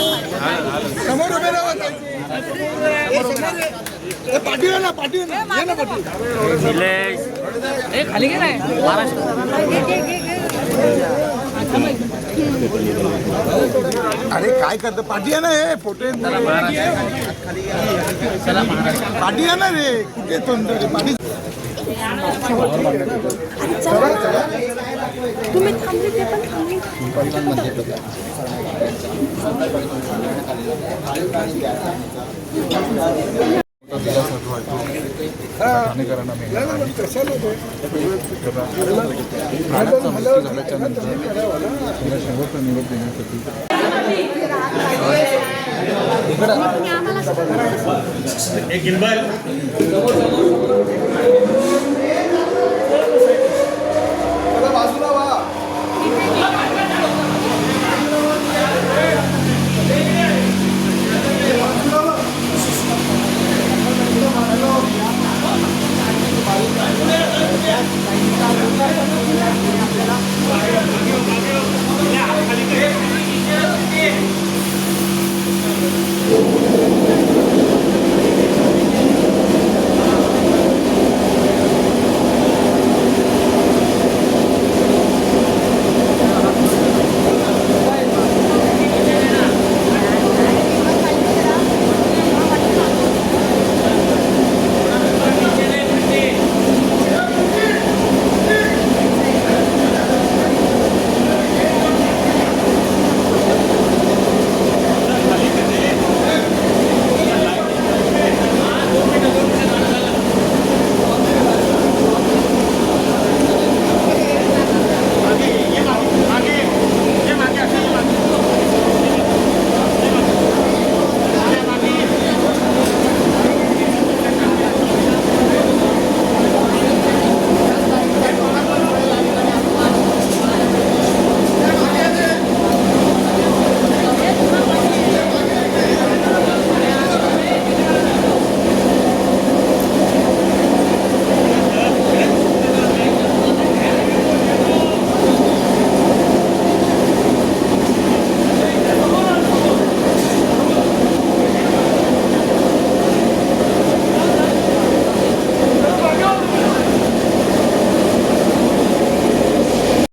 समोर उभे राहा पाठीवर ना पाठीवर ना ये ना पाठीवर निलेश ए खाली गेलाय अरे काय करतो? पाठी आहे ना हे फोटो. पाठी आहे ना रे कुठे तोंड पाठी तुम्ही थांबले ते पण थांबले ठाणेकरांना प्राण्याचा मृत्यू झाल्याच्यानंतर शेवटचा निरोप देण्यासाठी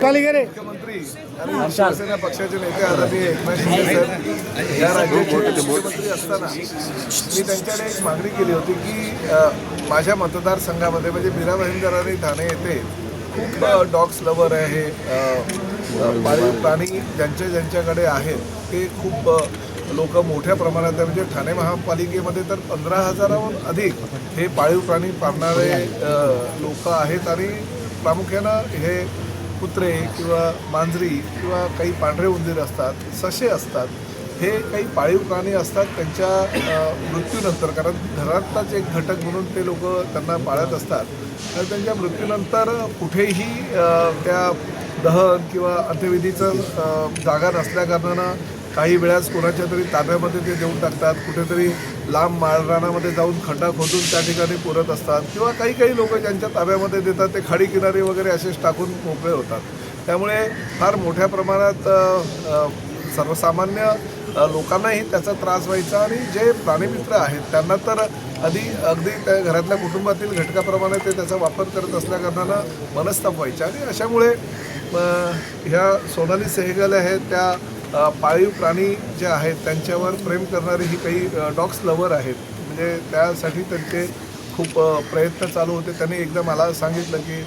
मुख्यमंत्री आणि शिवसेना पक्षाचे नेते आदरणीय एकनाथ शिंदे साहेब या राज्याचे मुख्यमंत्री असताना मी त्यांच्याकडे एक मागणी केली होती की माझ्या मतदारसंघामध्ये म्हणजे मीरा भाईंदर आणि ठाणे येथे खूप डॉग्स लवर आहे पाळीव प्राणी ज्यांच्या ज्यांच्याकडे आहेत ते खूप लोक मोठ्या प्रमाणात म्हणजे ठाणे महापालिकेमध्ये तर पंधरा हजाराहून अधिक हे पाळीव प्राणी पाळणारे लोक आहेत आणि प्रामुख्यानं हे कुत्रे किंवा मांजरी किंवा काही पांढरे उंदीर असतात ससे असतात हे काही पाळीव प्राणी असतात त्यांच्या मृत्यूनंतर. कारण घरातलाच एक घटक म्हणून ते लोक त्यांना पाळत असतात. तर त्यांच्या मृत्यूनंतर कुठेही त्या दहन किंवा अंत्यविधीचं जागा नसल्याकारणानं काही वेळास कोणाच्या तरी ताब्यामध्ये ते देऊन टाकतात कुठेतरी लांब माळरानामध्ये जाऊन खड्डा खोदून त्या ठिकाणी पुरत असतात किंवा काही काही लोक ज्यांच्या ताब्यामध्ये देतात ते खाडी किनारी वगैरे असेच टाकून मोकळे होतात. त्यामुळे फार मोठ्या प्रमाणात सर्वसामान्य लोकांनाही त्याचा त्रास व्हायचा आणि जे प्राणीमित्र आहेत त्यांना तर आधी अगदी त्या घरातल्या कुटुंबातील घटकाप्रमाणे ते त्याचा वापर करत असल्याकारणानं मनस्ताप व्हायचे आणि अशामुळे ह्या सोनाली सेहगल आहेत त्या पाळीव प्राणी जे आहेत त्यांच्यावर प्रेम करणारे ही काही डॉग्स लवर आहेत. म्हणजे त्यासाठी त्यांचे खूप प्रयत्न चालू होते. त्यांनी एकदा मला सांगितलं की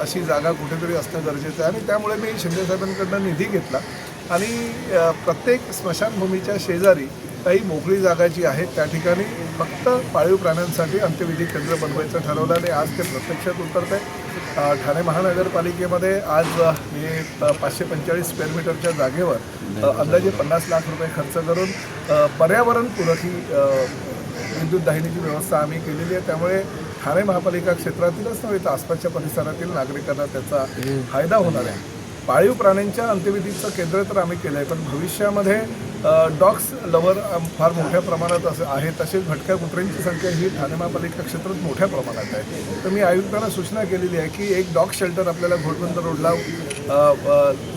अशी जागा कुठेतरी असणं गरजेचं आहे. आणि त्यामुळे मी शिंदेसाहेबांकडनं निधी घेतला. आणि प्रत्येक स्मशानभूमीच्या शेजारी काही मोकळी जागा जी आहे त्या ठिकाणी फक्त पाळीव प्राण्यांसाठी अंत्यविधी केंद्र बनवायचं ठरवलं आणि आज ते प्रत्यक्षात उतरत आहे ठाणे महानगरपालिकेमध्ये आज हे पाचशे पंचेचाळीस स्क्वेअर मीटरच्या जागेवर अंदाजे पन्नास लाख रुपये खर्च करून पर्यावरणपूरक ही विद्युत दाहिनीची व्यवस्था आम्ही केलेली आहे. त्यामुळे ठाणे महापालिका क्षेत्रातीलच नव्हे तर आसपासच्या परिसरातील नागरिकांना त्याचा फायदा होणार आहे. पाळीव प्राण्यांच्या अंत्यविधीचं केंद्र तर आम्ही केलं आहे पण भविष्यामध्ये डॉग्स लवर फार मोठ्या प्रमाणात असं आहे तसेच भटक्या कुत्र्यांची संख्या ही ठाणे महापालिका क्षेत्रात मोठ्या प्रमाणात आहे. तर मी आयुक्तांना सूचना केलेली आहे की एक डॉग शेल्टर आपल्याला घोटबंद रोडला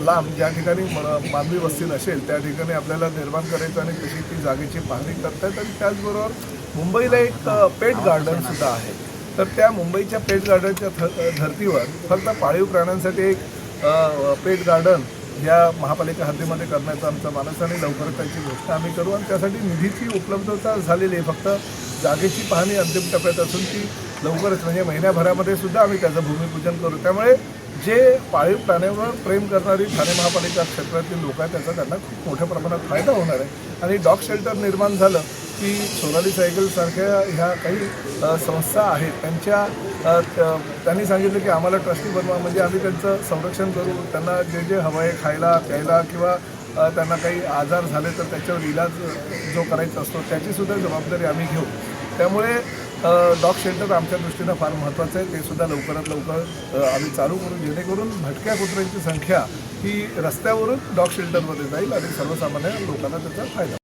लांब ज्या ठिकाणी म- मानवी वस्ती नसेल त्या ठिकाणी आपल्याला निर्माण करायचं आणि तशी ती जागेची पाहणी करतायत. आणि त्याचबरोबर मुंबईला एक पेट गार्डनसुद्धा आहे. तर त्या मुंबईच्या पेट गार्डनच्या धर्तीवर फक्त पाळीव प्राण्यांसाठी एक पेट गार्डन या महापालिका हद्दीमध्ये करण्याचा आमचा मानस आणि लवकरच त्याची घोषणा आम्ही करू आणि त्यासाठी निधीची उपलब्धता झालेली आहे. फक्त जागेची पाहणी अंतिम टप्प्यात असून ती लवकरच म्हणजे महिन्याभरामध्ये सुद्धा आम्ही त्याचं भूमिपूजन करू. त्यामुळे जे पाळीव प्राण्यांवर प्रेम करणारी ठाणे महापालिका क्षेत्रातील लोक आहेत त्याचा त्यांना खूप मोठ्या प्रमाणात फायदा होणार आहे. आणि डॉग शेल्टर निर्माण झालं की सोनाली सायकलसारख्या ह्या काही संस्था आहेत त्यांच्या त्यांनी सांगितलं की आम्हाला ट्रस्टी बनवा म्हणजे आम्ही त्यांचं संरक्षण करू. त्यांना जे जे हवं आहे खायला प्यायला किंवा त्यांना काही आजार झाले तर त्याच्यावर इलाज जो करायचा असतो त्याचीसुद्धा जबाबदारी आम्ही घेऊ. त्यामुळे डॉग शेल्टर आमच्या दृष्टीनं फार महत्त्वाचं आहे. ते सुद्धा लवकरात लवकर आम्ही चालू करू. जेणेकरून भटक्या कुत्र्यांची संख्या ही रस्त्यावरून डॉग शेल्टरमध्ये जाईल आणि सर्वसामान्य लोकांना त्याचा फायदा